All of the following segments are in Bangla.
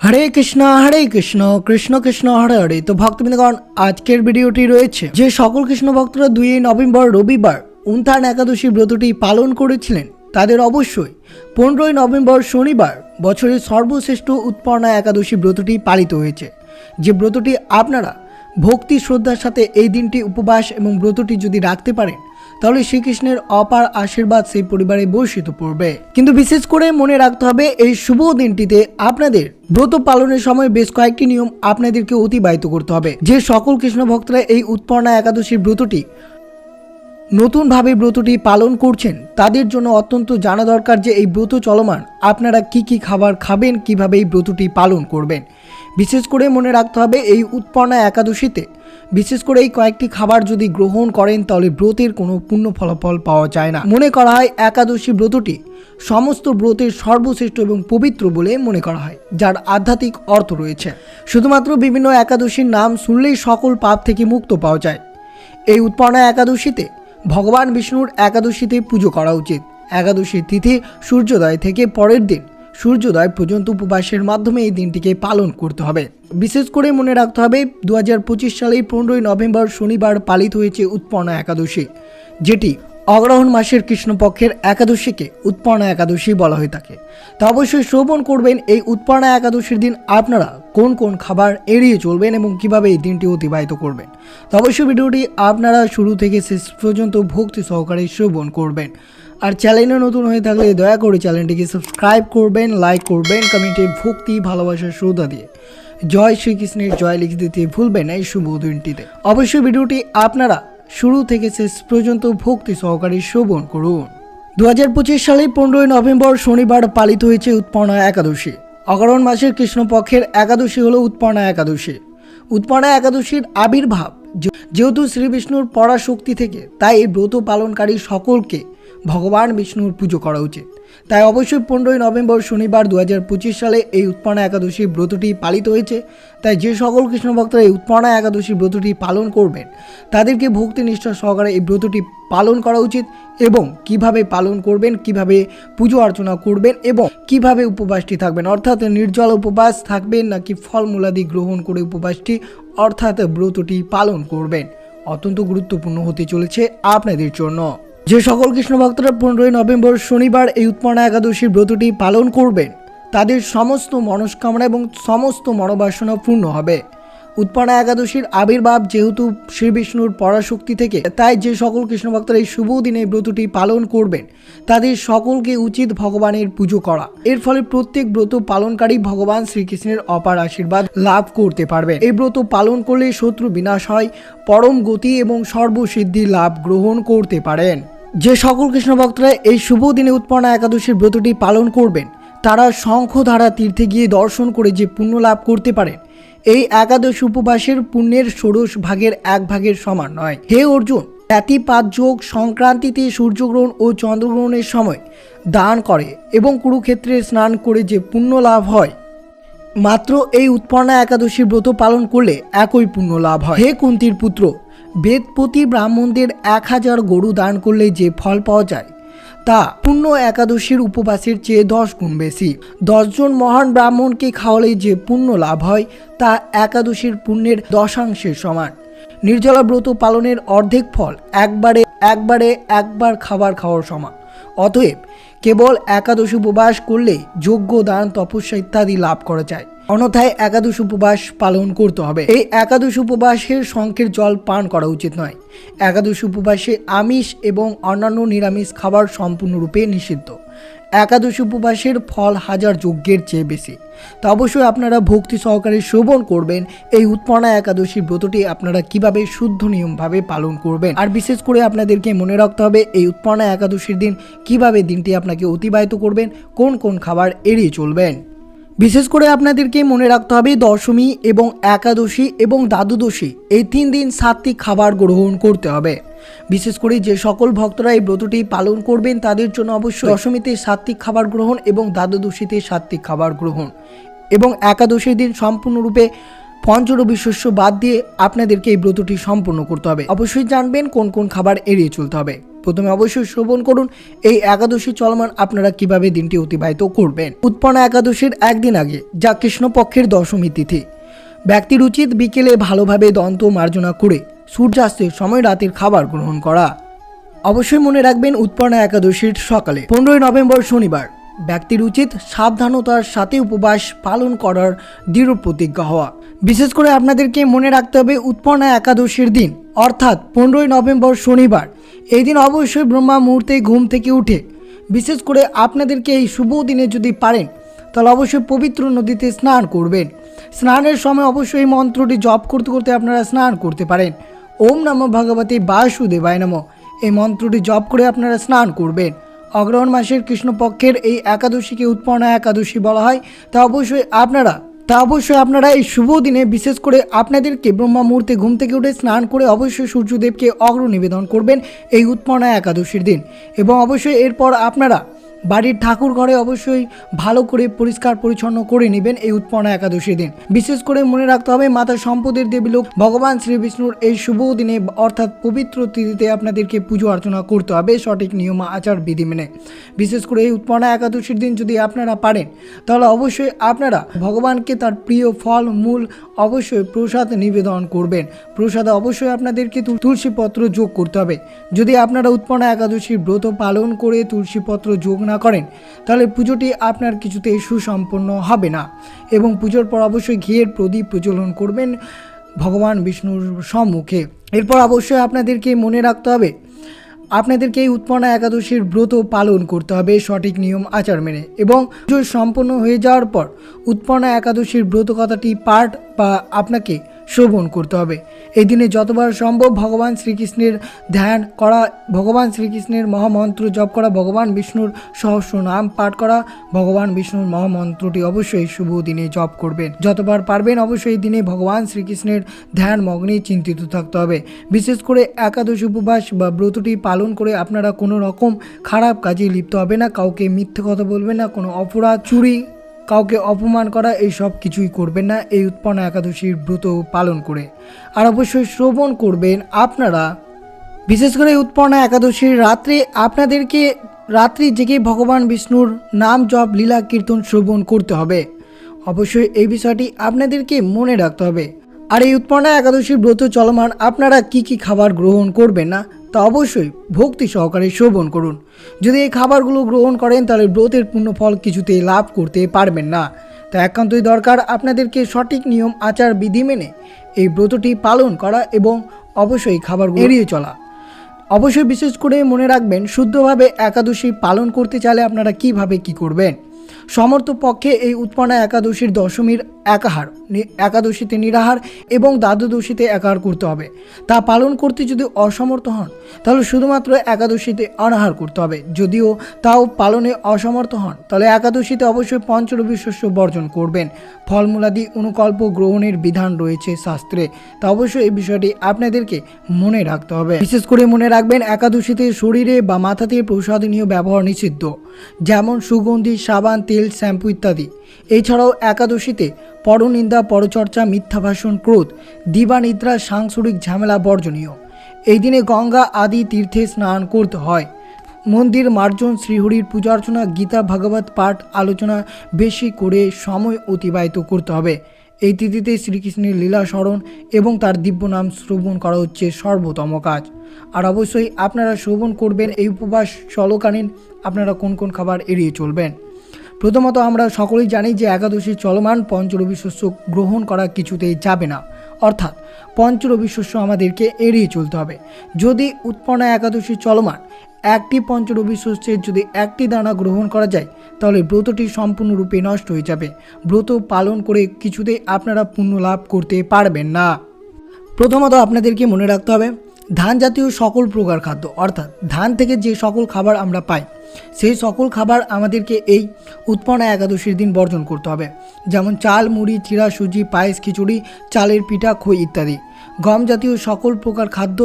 হরে কৃষ্ণ হরে কৃষ্ণ কৃষ্ণ কৃষ্ণ, হরে হরে। তো ভক্তবৃন্দগণ, আজকের ভিডিওটি রয়েছে, যে সকল কৃষ্ণ ভক্তরা দুই নভেম্বর রবিবার উনথান একাদশী ব্রতটি পালন করেছিলেন, তাদের অবশ্যই পনেরোই নভেম্বর শনিবার বছরের সর্বশ্রেষ্ঠ উৎপন্না একাদশী ব্রতটি পালিত হয়েছে। যে ব্রতটি আপনারা ভক্তি শ্রদ্ধার সাথে এই দিনটি উপবাস এবং ব্রতটি যদি রাখতে পারেন তাহলে শ্রীকৃষ্ণের অপার আশীর্বাদ সেই পরিবারে বর্ষিত পড়বে। কিন্তু বিশেষ করে মনে রাখতে হবে, এই শুভ দিনটিতে আপনাদের ব্রত পালনের সময় বেশ কয়েকটি নিয়ম আপনাদেরকে অতিবাহিত করতে হবে। যে সকল কৃষ্ণ ভক্তরা এই উৎপন্না একাদশীর ব্রতটি নতুনভাবে ব্রতটি পালন করছেন, তাদের জন্য অত্যন্ত জানা দরকার যে এই ব্রত চলমান, আপনারা কি কি খাবার খাবেন, কীভাবে এই ব্রতটি পালন করবেন। বিশেষ করে মনে রাখতে হবে, এই উৎপন্না একাদশীতে বিশেষ করে এই কয়েকটি খাবার যদি গ্রহণ করেন, তাহলে ব্রতের কোনো পূর্ণ ফলাফল পাওয়া যায় না। মনে করা হয় একাদশী ব্রতটি সমস্ত ব্রতের সর্বশ্রেষ্ঠ এবং পবিত্র বলে মনে করা হয়, যার আধ্যাত্মিক অর্থ রয়েছে। শুধুমাত্র বিভিন্ন একাদশীর নাম শুনলেই সকল পাপ থেকে মুক্ত পাওয়া যায়। এই উৎপন্না একাদশীতে ভগবান বিষ্ণুর একাদশীতে পুজো করা উচিত। একাদশীর তিথি সূর্যোদয় থেকে পরের দিন। সূর্যোদয় পর্যন্ত উপবাসের মাধ্যমে এই দিনটিকে পালন করতে হবে। বিশেষ করে মনে রাখতে হবে দু হাজার পঁচিশ সালের পনেরোই নভেম্বর শনিবার পালিত হয়েছে উৎপন্না একাদশী, যেটি অগ্রহণ মাসের কৃষ্ণপক্ষের একাদশীকে উৎপন্না একাদশী বলা হয়ে থাকে। তা অবশ্যই শ্রবণ করবেন, এই উৎপন্না একাদশীর দিন আপনারা কোন কোন খাবার এড়িয়ে চলবেন এবং কীভাবে এই দিনটি অতিবাহিত করবেন। তো অবশ্যই ভিডিওটি আপনারা শুরু থেকে শেষ পর্যন্ত ভক্তি সহকারে শ্রবণ করবেন। আর চ্যানেলে নতুন হয়ে থাকলে দয়া করে চ্যানেলটিকে সাবস্ক্রাইব করবেন লাইক করবেন কমেন্টে ভক্তি ভালোবাসার শ্রদ্ধা দিয়ে। জয় শ্রীকৃষ্ণের জয় লিখে দিতে ভুলবেন এই শুভ দিনটিতে। অবশ্যই ভিডিওটি আপনারা শুরু থেকে শেষ পর্যন্ত ভক্তি সহকারে শ্রবণ করুন। দু হাজার পঁচিশ সালে পনেরোই নভেম্বর শনিবার পালিত হয়েছে উৎপন্না একাদশী। অগ্রহণ মাসের কৃষ্ণপক্ষের একাদশী হলো উৎপন্না একাদশী। উৎপন্না একাদশীর আবির্ভাব যেহেতু শ্রী বিষ্ণুর পরাশক্তি থেকে, তাই এই ব্রত পালনকারী সকলকে ভগবান বিষ্ণুর পুজো করা উচিত। তাই অবশ্যই পনেরোই নভেম্বর শনিবার দু হাজার পঁচিশ সালে এই উৎপন্না একাদশী ব্রতটি পালিত হয়েছে। তাই যে সকল কৃষ্ণ ভক্তরা এই উৎপন্না একাদশী ব্রতটি পালন করবেন, তাদেরকে ভক্তি নিষ্ঠা সহকারে এই ব্রতটি পালন করা উচিত এবং কীভাবে পালন করবেন, কীভাবে পুজো অর্চনা করবেন এবং কীভাবে উপবাসটি থাকবেন। অর্থাৎ নির্জল উপবাস থাকবেন নাকি ফলমূলাদি গ্রহণ করে উপবাসটি, অর্থাৎ ব্রতটি পালন করবেন। অত্যন্ত গুরুত্বপূর্ণ হতে চলেছে আপনাদের জন্য। যে সকল কৃষ্ণ ভক্তরা পনেরোই নভেম্বর শনিবার এই উৎপন্না একাদশীর ব্রতটি পালন করবেন, তাদের সমস্ত মনস্কামনা এবং সমস্ত মনোবাসনা পূর্ণ হবে। উৎপন্না একাদশীর আবির্ভাব যেহেতু শ্রী বিষ্ণুর পরাশক্তি থেকে, তাই যে সকল কৃষ্ণ ভক্তরা এই শুভ দিনে ব্রতটি পালন করবেন, তাদের সকলকে উচিত ভগবানের পুজো করা। এর ফলে প্রত্যেক ব্রত পালনকারী ভগবান শ্রীকৃষ্ণের অপার আশীর্বাদ লাভ করতে পারবে এই ব্রত পালন করলে শত্রু বিনাশ হয়, পরম গতি এবং সর্বসিদ্ধি লাভ গ্রহণ করতে পারেন। যে সকল কৃষ্ণ ভক্তরা এই শুভ দিনে উৎপন্না একাদশীর ব্রতটি পালন করবেন, তারা শঙ্খধারা তীর্থে গিয়ে দর্শন করে যে পুণ্য লাভ করতে পারেন। এই একাদশ উপবাসের পুণ্যের ষোড়শ ভাগের এক ভাগের সমান নয়। হে অর্জুন জাতিপাত যোগ, সংক্রান্তিতে সূর্যগ্রহণ ও চন্দ্রগ্রহণের সময় দান করে এবং কুরুক্ষেত্রে স্নান করে যে পুণ্য লাভ হয়, মাত্র এই উৎপন্না একাদশীর ব্রত পালন করলে একই পুণ্য লাভ হয়। হে কুন্তির পুত্র বেদপতি ব্রাহ্মণদের এক হাজার গরু দান করলে যে ফল পাওয়া যায়, তা পূর্ণ একাদশীর উপবাসের চেয়ে দশ গুণ বেশি। দশজন মহান ব্রাহ্মণকে খাওয়ালে যে পুণ্য লাভ হয়, তা একাদশীর পুণ্যের দশাংশের সমান। নির্জলা ব্রত পালনের অর্ধেক ফল একবারে একবারে একবার খাবার খাওয়ার সমান। অতএব কেবল একাদশ উপবাস করলে যোগ্য দান, তপস্যা ইত্যাদি লাভ করা যায়। অন্যথায় একাদশ উপবাস পালন করতে হবে। এই একাদশ উপবাসের শঙ্কের জল পান করা উচিত নয়। একাদশ উপবাসে আমিষ এবং অন্যান্য নিরামিষ খাবার সম্পূর্ণরূপে নিষিদ্ধ। একাদশ উপবাসের ফল হাজার যজ্ঞের চেয়ে বেশি। তো অবশ্যই আপনারা ভক্তি সহকারে শ্রবণ করবেন। এই উৎপন্না একাদশী ব্রতটি আপনারা কীভাবে শুদ্ধ নিয়মভাবে পালন করবেন? আর বিশেষ করে আপনাদেরকে মনে রাখতে হবে, এই উৎপন্না একাদশীর দিন কীভাবে দিনটি আপনাকে অতিবাহিত করবেন? কোন কোন খাবার এড়িয়ে চলবেন? বিশেষ করে আপনাদেরকে মনে রাখতে হবে দশমী এবং একাদশী এবং দ্বাদশী এই তিন দিন সাতটি খাবার গ্রহণ করতে হবে। বিশেষ করে যে সকল ভক্তরা এই ব্রতটি পালন করবেন তাদের জন্য অবশ্যই দশমীতে সাত্বিক খাবার গ্রহণ এবং দ্বাদশীতে সাত্বিক খাবার গ্রহণ। এবং একাদশীর দিন সম্পূর্ণরূপে পঞ্চরবি শস্য বাদ দিয়ে আপনাদেরকে এই ব্রতটি সম্পূর্ণ করতে হবে। অবশ্যই জানবেন কোন কোন খাবার এড়িয়ে চলতে হবে। প্রথমে অবশ্যই শ্রবণ করুন। এই একাদশী চলমান আপনারা কীভাবে দিনটি অতিবাহিত করবেন? উৎপন্না একাদশীর একদিন আগে যা কৃষ্ণপক্ষের দশমী তিথি। ব্যক্তির উচিত বিকেলে ভালোভাবে দন্ত মার্জনা করে সূর্যাস্তের সময় রাতের খাবার গ্রহণ করা। অবশ্যই মনে রাখবেন উৎপন্না একাদশীর সকালে, পনেরোই নভেম্বর শনিবার ব্যক্তির উচিত সাবধানতার সাথে উপবাস পালন করার দৃঢ় প্রতিজ্ঞা হওয়া। বিশেষ করে আপনাদেরকে মনে রাখতে হবে উৎপন্না একাদশীর দিন, অর্থাৎ পনেরোই নভেম্বর শনিবার। এই দিন অবশ্যই ব্রহ্মা মুহূর্তে ঘুম থেকে উঠে। বিশেষ করে আপনাদেরকে এই শুভ দিনে যদি পারেন, তাহলে অবশ্যই পবিত্র নদীতে স্নান করবেন। স্নানের সময় অবশ্যই মন্ত্রটি জপ করতে করতে আপনারা স্নান করতে পারেন। ওম নম ভগবতী বাসুদেবায় নম। এই মন্ত্রটি জপ করে আপনারা স্নান করবেন। অগ্রহণ মাসের কৃষ্ণপক্ষের এই একাদশীকে উৎপন্না একাদশী বলা হয়। তা অবশ্যই আপনারা তা অবশ্যই আপনারা এই শুভ দিনে বিশেষ করে আপনাদেরকে ব্রহ্মা মুহূর্তে ঘুম থেকে উঠে স্নান করে অবশ্যই সূর্যদেবকে অগ্র নিবেদন করবেন এই উৎপন্ন একাদশীর দিন। এবং অবশ্যই এরপর আপনারা বাড়ির ঠাকুর ঘরে অবশ্যই ভালো করে পরিষ্কার পরিচ্ছন্ন করে নেবেন এই উৎপন্না একাদশী দিন। বিশেষ করে মনে রাখতে হবে, মাতা সম্পদের দেবী লোক ভগবান শ্রী বিষ্ণুর এই শুভ দিনে অর্থাৎ পবিত্র তিথিতে আপনাদেরকে পুজো অর্চনা করতে হবে সঠিক নিয়ম, আচার, বিধি মেনে। বিশেষ করে এই উৎপন্না একাদশীর দিন যদি আপনারা পারেন, তাহলে অবশ্যই আপনারা ভগবানকে তার প্রিয় ফল, মূল অবশ্যই প্রসাদ নিবেদন করবেন। প্রসাদে অবশ্যই আপনাদেরকে তুল- তুলসী যোগ করতে হবে। যদি আপনারা উৎপন্না একাদশীর ব্রত পালন করে তুলসীপত্র যোগ না করেন, তাহলে পুজোটি আপনার কিছুতেই সুসম্পন্ন হবে না। এবং পুজোর পর অবশ্যই ঘিয়ের প্রদীপ প্রজ্বলন করবেন ভগবান বিষ্ণুর সম্মুখে। এরপর অবশ্যই আপনাদেরকে মনে রাখতে হবে, আপনাদেরকে এই উৎপন্না একাদশীর ব্রত পালন করতে হবে সঠিক নিয়ম আচার মেনে। এবং পুজো সম্পন্ন হয়ে যাওয়ার পর উৎপন্না একাদশীর ব্রত কথাটি পাঠ বা আপনাকে শ্রবণ করতে হবে। এই দিনে যতবার সম্ভব ভগবান শ্রীকৃষ্ণের ধ্যান করা, ভগবান শ্রীকৃষ্ণের মহামন্ত্র জপ করা, ভগবান বিষ্ণুর সহস্র নাম পাঠ করা, ভগবান বিষ্ণুর মহামন্ত্রটি অবশ্যই শুভ দিনে জপ করবেন। যতবার পারবেন অবশ্যই দিনে ভগবান শ্রীকৃষ্ণের ধ্যান মগ্নে চিন্তিত থাকতে হবে। বিশেষ করে একাদশ উপবাস বা ব্রতটি পালন করে আপনারা কোনো রকম খারাপ কাজে লিপ্ত হবে না, কাউকে মিথ্যে কথা বলবেন না, কোনো অপরাধ, চুরি কাউকে অপমান করা, এই সব কিছুই করবেন না, এই উৎপন্ন একাদশীর ব্রত পালন করে। আর অবশ্যই শ্রবণ করবেন আপনারা। বিশেষ করে এই উৎপন্ন একাদশীর রাত্রে আপনাদেরকে রাত্রি জেগে ভগবান বিষ্ণুর নাম জপ, লীলা, কীর্তন, শ্রবণ করতে হবে। অবশ্যই এই বিষয়টি আপনাদেরকে মনে রাখতে হবে। আর এই উৎপন্না একাদশীর ব্রত চলমান, আপনারা কি কি খাবার গ্রহণ করবেন না? তা অবশ্যই ভক্তি সহকারে শ্রবণ করুন। যদি এই খাবারগুলো গ্রহণ করেন, তাহলে ব্রতের পূর্ণ ফল কিছুতে লাভ করতে পারবেন না। তা একান্তই দরকার আপনাদেরকে সঠিক নিয়ম, আচার, বিধি মেনে এই ব্রতটি পালন করা এবং অবশ্যই খাবার এড়িয়ে চলা। অবশ্যই বিশেষ করে মনে রাখবেন, শুদ্ধভাবে একাদশী পালন করতে চাইলে আপনারা কীভাবে কি করবেন? সমর্থ পক্ষে এই উৎপন্না একাদশীর দশমীর একাহার একাদশীতে নিরাহার এবং দ্বাদশীতে একাহার করতে হবে। তা পালন করতে যদি অসমর্থ হন, তাহলে শুধুমাত্র একাদশীতে অনাহার করতে হবে। যদিও তাও পালনে অসমর্থ হন, তাহলে একাদশীতে অবশ্যই পঞ্চরবি শস্য বর্জন করবেন। ফলমূলাদি অনুকল্প গ্রহণের বিধান রয়েছে শাস্ত্রে। তা অবশ্যই এই বিষয়টি আপনাদেরকে মনে রাখতে হবে। বিশেষ করে মনে রাখবেন, একাদশীতে শরীরে বা মাথাতে প্রসাদনীয় ব্যবহার নিষিদ্ধ। যেমন সুগন্ধি, সাবান, তেল, শ্যাম্পু ইত্যাদি। এছাড়াও একাদশীতে পরনিন্দা, পরচর্চা মিথ্যা ভাষণ ক্রোধ, দিবানিদ্রা, সাংসারিক ঝামেলা বর্জনীয়। এই দিনে গঙ্গা আদি তীর্থে স্নান করতে হয়। মন্দির মার্জন শ্রীহরির পূজা অর্চনা, গীতা, ভাগবত পাঠ আলোচনা বেশি করে সময় অতিবাহিত করতে হবে। এই তিথিতে শ্রীকৃষ্ণের লীলা স্মরণ এবং তার দিব্য নাম শ্রবণ করা হচ্ছে সর্বোত্তম কাজ। আর অবশ্যই আপনারা শ্রবণ করবেন এই উপবাস চলকালীন আপনারা কোন কোন খাবার এড়িয়ে চলবেন? প্রথমত আমরা সকলেই জানি যে একাদশী চলমান পঞ্চরবি শস্য গ্রহণ করা কিছুতেই যাবে না। অর্থাৎ পঞ্চরবি শস্য আমাদেরকে এড়িয়ে চলতে হবে। যদি উৎপন্না একাদশী চলমান, একটি পঞ্চরবি শস্যের যদি একটি দানা গ্রহণ করা যায়, তাহলে ব্রতটি সম্পূর্ণরূপে নষ্ট হয়ে যাবে। ব্রত পালন করে কিছুতেই আপনারা পুণ্য লাভ করতে পারবেন না। প্রথমত আপনাদেরকে মনে রাখতে হবে ধান জাতীয় সকল প্রকার খাদ্য, অর্থাৎ ধান থেকে যে সকল খাবার আমরা পাই, সেই সকল খাবার আমাদেরকে এই উৎপন্না একাদশীর দিন বর্জন করতে হবে। যেমন চাল, মুড়ি চিরা সুজি, পায়েস, খিচুড়ি, চালের পিঠা, খই ইত্যাদি। গম জাতীয় সকল প্রকার খাদ্য,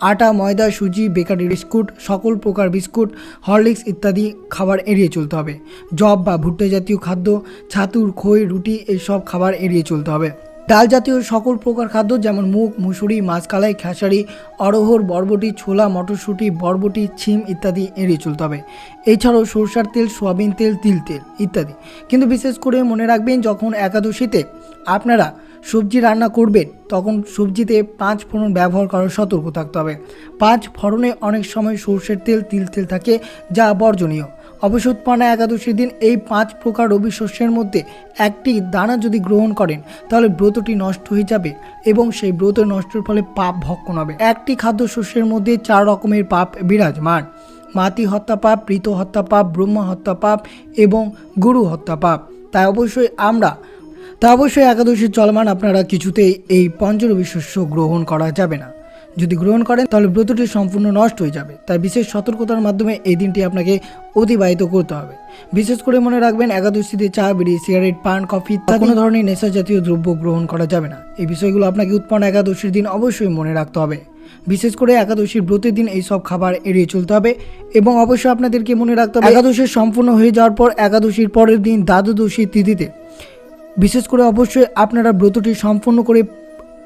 আটা, ময়দা, সুজি, বেকারি বিস্কুট, সকল প্রকার বিস্কুট, হরলিক্স ইত্যাদি খাবার এড়িয়ে চলতে হবে। জব বা ভুট্টা জাতীয় খাদ্য, ছাতুর, খই, রুটি এইসব খাবার এড়িয়ে চলতে হবে। ডাল জাতীয় সকল প্রকার খাদ্য যেমন মুগ, মুসুরি, মাছকালাই, খেসারি অরহর বরবটি, ছোলা, মটরশুঁটি, বরবটি, ছিম ইত্যাদি এড়িয়ে চলতে হবে। এছাড়াও সরষার তেল, সোয়াবিন তেল, তিল তেল ইত্যাদি। কিন্তু বিশেষ করে মনে রাখবেন, যখন একাদশীতে আপনারা সবজি রান্না করবেন, তখন সবজিতে পাঁচ ফোড়ন ব্যবহার করার সতর্ক থাকতে হবে। পাঁচ ফোড়নে অনেক সময় সর্ষের তেল, তিল তেল থাকে, যা বর্জনীয়। অবশ্য উৎপন্না একাদশীর দিন এই পাঁচ প্রকার রবি শস্যের মধ্যে একটি দানা যদি গ্রহণ করেন, তাহলে ব্রতটি নষ্ট হয়ে যাবে এবং সেই ব্রত নষ্টের ফলে পাপ ভক্ষণ হবে একটি খাদ্য শস্যের মধ্যে চার রকমের পাপ বিরাজমান। মাতি হত্যা পাপ প্রীত হত্যা পাপ, ব্রহ্মা হত্যা পাপ এবং গুরু হত্যা পাপ। তাই অবশ্যই আমরা তা অবশ্যই একাদশী চলমান আপনারা কিছুতেই এই পঞ্চরবি শস্য গ্রহণ করা যাবে না। যদি গ্রহণ করেন, তাহলে ব্রতটি সম্পূর্ণ নষ্ট হয়ে যাবে। তাই বিশেষ সতর্কতার মাধ্যমে এই দিনটি আপনাকে অতিবাহিত করতে হবে। বিশেষ করে মনে রাখবেন, একাদশীতে চা, বিড়ি, সিগারেট, পান, কফি কোনো ধরনের নেশা জাতীয় দ্রব্য গ্রহণ করা যাবে না। এই বিষয়গুলো আপনাকে উৎপন্ন একাদশীর দিন অবশ্যই মনে রাখতে হবে। বিশেষ করে একাদশীর ব্রতের দিন এই সব খাবার এড়িয়ে চলতে হবে এবং অবশ্যই আপনাদেরকে মনে রাখতে হবে, একাদশী সম্পূর্ণ হয়ে যাওয়ার পর একাদশীর পরের দিন দ্বাদশী তিথিতে। বিশেষ করে অবশ্যই আপনারা ব্রতটি সম্পূর্ণ করে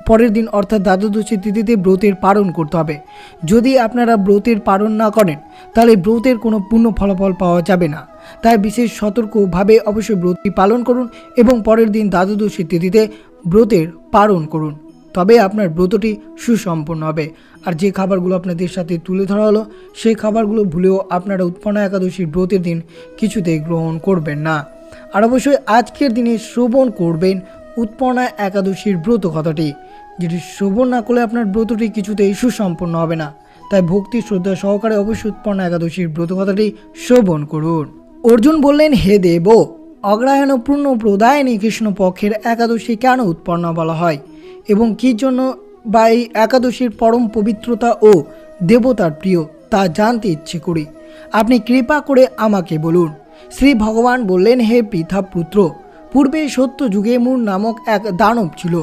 পরের দিন অর্থাৎ দ্বাদশী তিথিতে ব্রতের পালন করতে হবে। যদি আপনারা ব্রতের পালন না করেন, তাহলে ব্রতের কোনো পূর্ণ ফলাফল পাওয়া যাবে না। তাই বিশেষ সতর্কভাবে অবশ্যই ব্রতটি পালন করুন এবং পরের দিন দ্বাদশী তিথিতে ব্রতের পালন করুন। তবে আপনার ব্রতটি সুসম্পন্ন হবে। আর যে খাবারগুলো আপনাদের সাথে তুলে ধরা হলো, সেই খাবারগুলো ভুলেও আপনারা উৎপন্ন একাদশীর ব্রতের দিন কিছুতেই গ্রহণ করবেন না। আর অবশ্যই আজকের দিনে শ্রবণ করবেন উৎপন্না একাদশীর ব্রত কথাটি। যেটি শ্রবণ না করলে আপনার ব্রতটি কিছুতেই সুসম্পন্ন হবে না। তাই ভক্তি, শ্রদ্ধা সহকারে অবশ্যই উৎপন্ন একাদশীর ব্রত কথাটি শ্রবণ করুন। অর্জুন বললেন, হে দেব অগ্রায়ণ পূর্ণ প্রদায়নী কৃষ্ণ পক্ষের একাদশী কেন উৎপন্ন বলা হয়? এবং কী জন্য বা এই একাদশীর পরম পবিত্রতা ও দেবতার প্রিয় তা জানতে ইচ্ছে করি। আপনি কৃপা করে আমাকে বলুন। শ্রী ভগবান বললেন, হে পৃথা পুত্র পূর্বে সত্য যুগে মূর নামক এক দানব ছিল।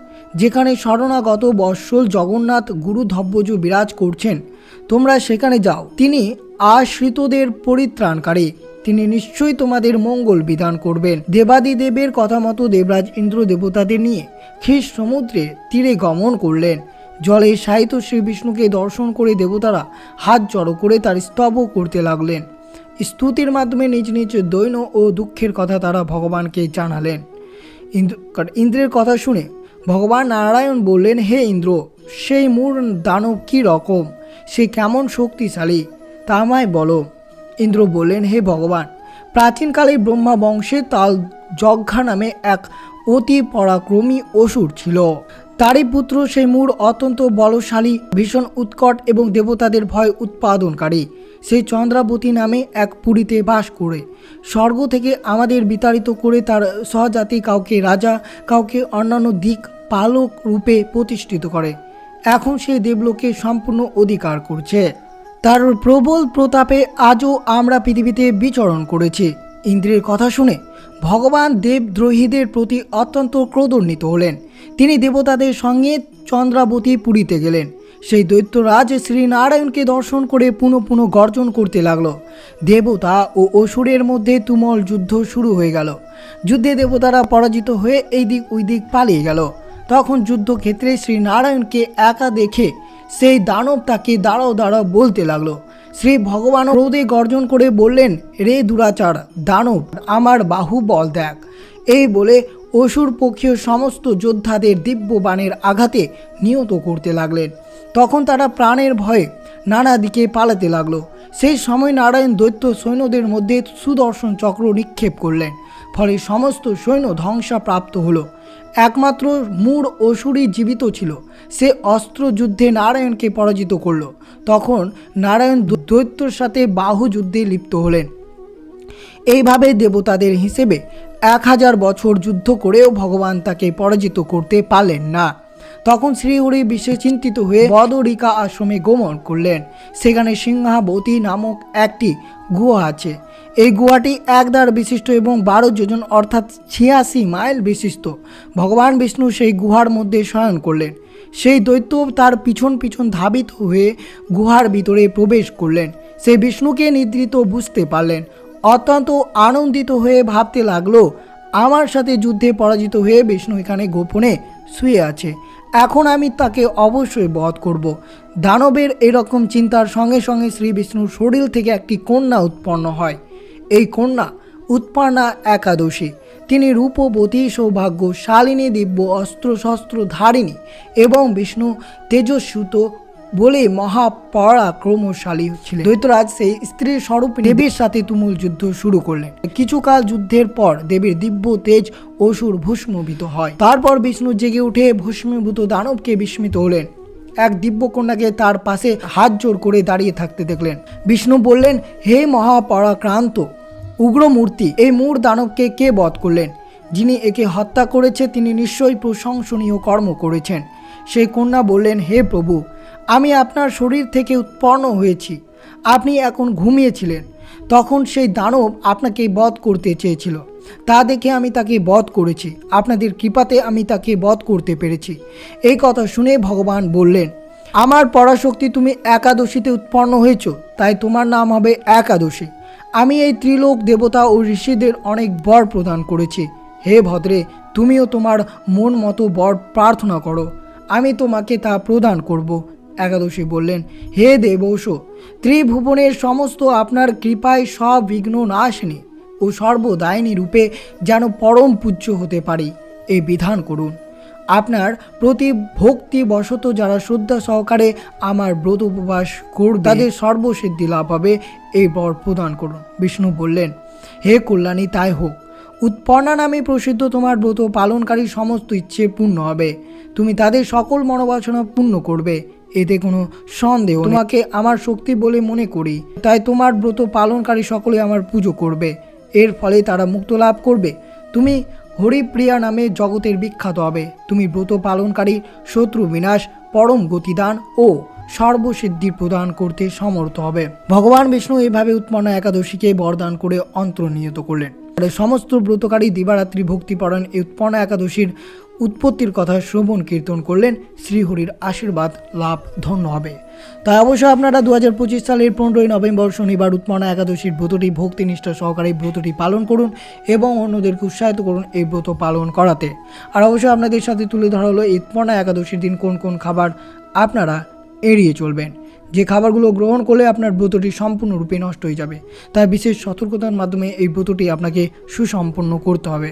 যেখানে শরণাগত বৎসল জগন্নাথ গুরু ধব্বজ বিরাজ করছেন, তোমরা সেখানে যাও। তিনি আশ্রিতদের পরিত্রাণকারী। তিনি নিশ্চয়ই তোমাদের মঙ্গল বিধান করবেন। দেবাদিদেবের কথা মতো দেবরাজ ইন্দ্র দেবতাদের নিয়ে খ্রিস সমুদ্রে তীরে গমন করলেন। জলে সাহিত্য শ্রী বিষ্ণুকে দর্শন করে দেবতারা হাত জড়ো করে তার স্তব করতে লাগলেন। স্তুতির মাধ্যমে নিজ নিজ দৈন ও দুঃখের কথা তারা ভগবানকে জানালেন। ইন্দ্র ইন্দ্রের কথা শুনে ভগবান নারায়ণ বললেন, হে ইন্দ্র, সেই মূর দানব কী রকম? সে কেমন শক্তিশালী? তা আমায় বলো। ইন্দ্র বললেন, হে ভগবান, প্রাচীনকালে ব্রহ্মা বংশে তাল যজ্ঞা নামে এক অতি পরাক্রমী অসুর ছিল। তারই পুত্র সেই মূর অত্যন্ত বলশালী, ভীষণ উৎকট এবং দেবতাদের ভয় উৎপাদনকারী। সেই চন্দ্রাবতী নামে এক পুরীতে বাস করে। স্বর্গ থেকে আমাদের বিতাড়িত করে তার সহজাতি কাউকে রাজা, কাউকে অন্যান্য দিক পালক রূপে প্রতিষ্ঠিত করে। এখন সেই দেবলোকে সম্পূর্ণ অধিকার করছে। তার প্রবল প্রতাপে আজও আমরা পৃথিবীতে বিচরণ করেছি। ইন্দ্রের কথা শুনে ভগবান দেবদ্রোহীদের প্রতি অত্যন্ত ক্রোধান্বিত হলেন। তিনি দেবতাদের সঙ্গে চন্দ্রাবতী পুরীতে গেলেন। সেই দৈত্যরাজ শ্রীনারায়ণকে দর্শন করে পুনঃ পুনঃ গর্জন করতে লাগল। দেবতা ও অসুরের মধ্যে তুমল যুদ্ধ শুরু হয়ে গেল। যুদ্ধে দেবতারা পরাজিত হয়ে এই দিক ওই দিক পালিয়ে গেল। তখন যুদ্ধক্ষেত্রে শ্রীনারায়ণকে একা দেখে সেই দানব তাকে দাঁড়াও দাঁড়াও বলতে লাগল। শ্রী ভগবান রোদে গর্জন করে বললেন, রে দুরাচার, দানব, আমার বাহু বল দেখ। এই বলে অসুর পক্ষীয় সমস্ত যোদ্ধাদের দিব্য বাণের আঘাতে নিহত করতে লাগলেন। তখন তারা প্রাণের ভয়ে নানা দিকে পালাতে লাগল। সেই সময় নারায়ণ দৈত্য সৈন্যদের মধ্যে সুদর্শন চক্র নিক্ষেপ করলেন। ফলে সমস্ত সৈন্য ধ্বংসাপ্রাপ্ত হলো। একমাত্র মূর অসুরই জীবিত ছিল। সে অস্ত্র যুদ্ধে নারায়ণকে পরাজিত করল। তখন নারায়ণ দৈত্যর সাথে বাহু যুদ্ধে লিপ্ত হলেন। এইভাবে দেবতাদের হিসেবে এক হাজার বছর যুদ্ধ করেও ভগবান তাকে পরাজিত করতে পারলেন না। তখন শ্রীহরি বিশেষ চিন্তিত হয়ে বদরিকা আশ্রমে গমন করলেন। সেখানে সিংহাবতী নামক একটি গুহা আছে। এই গুহাটি একদার বিশিষ্ট এবং বারো যোজন, অর্থাৎ ছিয়াশি মাইল বিশিষ্ট। ভগবান বিষ্ণু সেই গুহার মধ্যে শয়ন করলেন। সেই দৈত্য তার পিছন পিছন ধাবিত হয়ে গুহার ভিতরে প্রবেশ করলেন। সেই বিষ্ণুকে নিদ্রিত বুঝতে পারলেন। অত্যন্ত আনন্দিত হয়ে ভাবতে লাগল, আমার সাথে যুদ্ধে পরাজিত হয়ে বিষ্ণু এখানে গোপনে শুয়ে আছে। এখন আমি তাকে অবশ্যই বধ করব। দানবের এরকম চিন্তার সঙ্গে সঙ্গে শ্রী বিষ্ণুর শরীর থেকে একটি কন্যা উৎপন্ন হয়। এই কন্যা উৎপন্না একাদশী। তিনি রূপবতী, সৌভাগ্য, শালিনী, দিব্য অস্ত্র শস্ত্র ধারিণী এবং বিষ্ণু তেজস্যুত বলে মহাপরাক্রমশালী ছিলেন। দৈত্যরাজ সেই স্ত্রীর স্বরূপ দেবীর সাথে তুমুল যুদ্ধ শুরু করলেন। কিছুকাল যুদ্ধের পর দেবীর দিব্য তেজ, অসুর ভস্মীভূত হয়। তারপর বিষ্ণু জেগে উঠে ভস্মীভূত দানবকে বিস্মিত হলেন। এক দিব্য কন্যাকে তার পাশে হাত জোর করে দাঁড়িয়ে থাকতে দেখলেন। বিষ্ণু বললেন, হে মহাপরাক্রান্ত উগ্র মূর্তি এই মূর দানবকে কে বধ করলেন? যিনি একে হত্যা করেছে, তিনি নিশ্চয়ই প্রশংসনীয় কর্ম করেছেন। সেই কন্যা বললেন, হে প্রভু আমি আপনার শরীর থেকে উৎপন্ন হয়েছি। আপনি এখন ঘুমিয়েছিলেন। তখন সেই দানব আপনাকে বধ করতে চেয়েছিল। তা দেখে আমি তাকে বধ করেছি। আপনাদের কৃপাতে আমি তাকে বধ করতে পেরেছি। এই কথা শুনে ভগবান বললেন, আমার পরাশক্তি তুমি একাদশীতে উৎপন্ন হয়েছ, তাই তোমার নাম হবে একাদশী। আমি এই ত্রিলোক দেবতা ও ঋষিদের অনেক বর প্রদান করেছি। হে ভদ্রে, তুমিও তোমার মন মতো বর প্রার্থনা করো। আমি তোমাকে তা প্রদান করব। একাদশী বললেন, হে দেবৌষ, ত্রিভুবনের সমস্ত আপনার কৃপায় সব বিঘ্ন নাশিনী ও সর্বদায়িনী রূপে যেন পরম পূজ্য হতে পারি। এই বিধান করুন। আপনার প্রতি ভক্তি বশত যারা শ্রদ্ধা সহকারে আমার ব্রত উপবাস করবে, তাদের সর্বসিদ্ধি লাভ হবে। এই বর প্রদান করুন। বিষ্ণু বললেন, হে কল্যাণী, তাই হোক। উৎপন্না নামে প্রসিদ্ধ তোমার ব্রত পালনকারী সমস্ত ইচ্ছে পূর্ণ হবে। তুমি তাদের সকল মনোবাসনা পূর্ণ করবে। এতে কোনো সন্দেহ তোমাকে আমার শক্তি বলে মনে করি। তাই তোমার ব্রত পালনকারী সকলে আমার পুজো করবে। এর ফলে তারা মুক্ত লাভ করবে। তুমি হরিপ্রিয়া নামে জগতের বিখ্যাত হবে। তুমি ব্রত পালনকারী শত্রু বিনাশ, পরম গতিদান ও সর্বসিদ্ধি প্রদান করতে সমর্থ হবে। ভগবান বিষ্ণু এভাবে উৎপন্ন একাদশীকে বরদান করে অন্তর্নিহিত করলেন। সমস্ত ব্রতকারী দিবারাত্রি ভক্তিপরায়ণ এই উৎপন্ন একাদশীর উৎপত্তির কথা শ্রবণ কীর্তন করলেন শ্রীহরির আশীর্বাদ, লাভ, ধন্য হবে। তাই অবশ্য আপনারা দু হাজার পঁচিশ সালের পনেরোই নভেম্বর শনিবার উৎপন্না একাদশীর ব্রতটি ভক্তিনিষ্ঠা সহকারে এই ব্রতটি পালন করুন এবং অন্যদেরকে উৎসাহিত করুন এই ব্রত পালন করাতে। আর অবশ্য আপনাদের সাথে তুলে ধরা হলো উৎপন্না একাদশীর দিন কোন কোন খাবার আপনারা এড়িয়ে চলবেন। যে খাবারগুলো গ্রহণ করলে আপনার ব্রতটি সম্পূর্ণরূপে নষ্ট হয়ে যাবে। তাই বিশেষ সতর্কতার মাধ্যমে এই ব্রতটি আপনাকে সুসম্পন্ন করতে হবে।